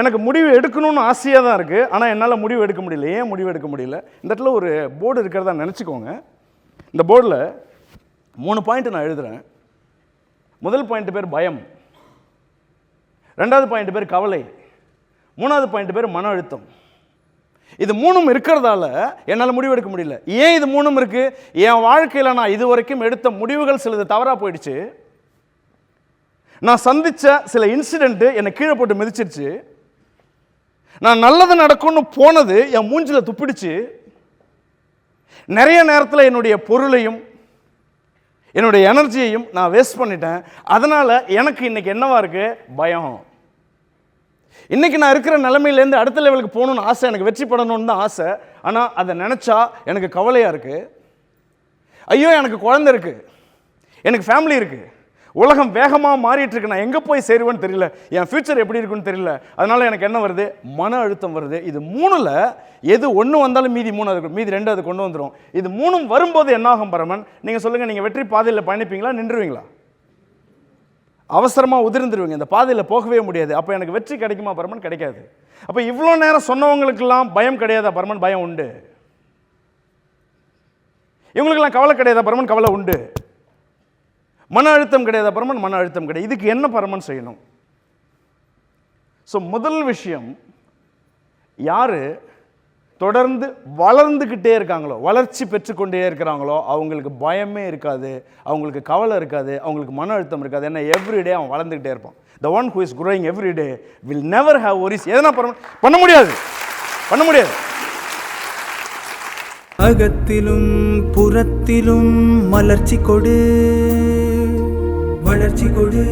எனக்கு முடிவு எடுக்கணும்னு ஆசையாக தான் இருக்குது ஆனால் என்னால் முடிவு எடுக்க முடியல. ஏன் முடிவு எடுக்க முடியல? இந்த இடத்துல ஒரு போர்டு இருக்கிறதா நினச்சிக்கோங்க. இந்த போர்டில் மூணு பாயிண்ட் நான் எழுதுகிறேன் முதல் பாயிண்ட் பேர் பயம். ரெண்டாவது பாயிண்ட் பேர் கவலை. மூணாவது பாயிண்ட் பேர் மன அழுத்தம். இது மூணும் இருக்கிறதால என்னால் முடிவு எடுக்க முடியல. ஏன் இது மூணும் இருக்குது என் வாழ்க்கையில் நான் இது வரைக்கும் எடுத்த முடிவுகள் சிலது தவறாக போயிடுச்சு. நான் சந்தித்த சில இன்சிடெண்ட்டு என்னை கீழே போட்டு மிதிச்சிருச்சு. நான் நல்லது நடக்கும்னு போனது என் மூஞ்சில் துப்பிடிச்சு. நிறைய நேரத்தில் என்னுடைய பொருளையும் என்னுடைய எனர்ஜியையும் நான் வேஸ்ட் பண்ணிட்டேன். அதனால் எனக்கு இன்னைக்கு என்னவா இருக்குது பயம். இன்னைக்கு நான் இருக்கிற நிலமையிலேருந்து அடுத்த லெவலுக்கு போகணுன்னு ஆசை எனக்கு வெற்றி படணும்னு தான் ஆசை. ஆனால் அதை நினச்சா எனக்கு கவலையாக இருக்குது ஐயோ எனக்கு குழந்த இருக்குது எனக்கு ஃபேமிலி இருக்குது உலகம் வேகமாக மாறிட்டு இருக்கு நான் எங்கே போய் சேருவேன்னு தெரியல. என் ஃபியூச்சர் எப்படி இருக்குன்னு தெரியல. அதனால எனக்கு என்ன வருது? மன அழுத்தம் வருது. இது மூணில் எது ஒன்று வந்தாலும் மீதி மூணு இருக்கும் மீதி ரெண்டு அது கொண்டு வந்துடும் இது மூணும் வரும்போது என்னாகும் பரமன்? நீங்கள் சொல்லுங்கள் நீங்கள் வெற்றி பாதையில் பயணிப்பீங்களா நின்றுவீங்களா? அவசரமாக உதிர்ந்துருவீங்க. இந்த பாதையில் போகவே முடியாது. அப்போ எனக்கு வெற்றி கிடைக்குமா பரமன்? கிடைக்காது. அப்போ இவ்வளோ நேரம் சொன்னவங்களுக்கெல்லாம் பயம் கிடையாதா பரமன்? பயம் உண்டு. இவங்களுக்கெல்லாம் கவலை கிடையாதா பரமன்? கவலை உண்டு. மன அழுத்தம் கிடையாது பரமன்? மன அழுத்தம் கிடையாது. இதுக்கு என்ன பரமன் செய்யணும்? ஸோ முதல் விஷயம் யார் தொடர்ந்து வளர்ந்துக்கிட்டே இருக்காங்களோ வளர்ச்சி பெற்றுக்கொண்டே இருக்கிறாங்களோ அவங்களுக்கு பயமே இருக்காது அவங்களுக்கு கவலை இருக்காது அவங்களுக்கு மன அழுத்தம் இருக்காது. ஏன்னா எவ்ரிடே அவன் வளர்ந்துக்கிட்டே இருப்பான். The one who is growing everyday will never have worries எதனா பண்ண பண்ண முடியாது. பண்ண முடியாது. அகத்திலும் புறத்திலும் மலர்ச்சி கொடு. வளர்ச்சி கொடு.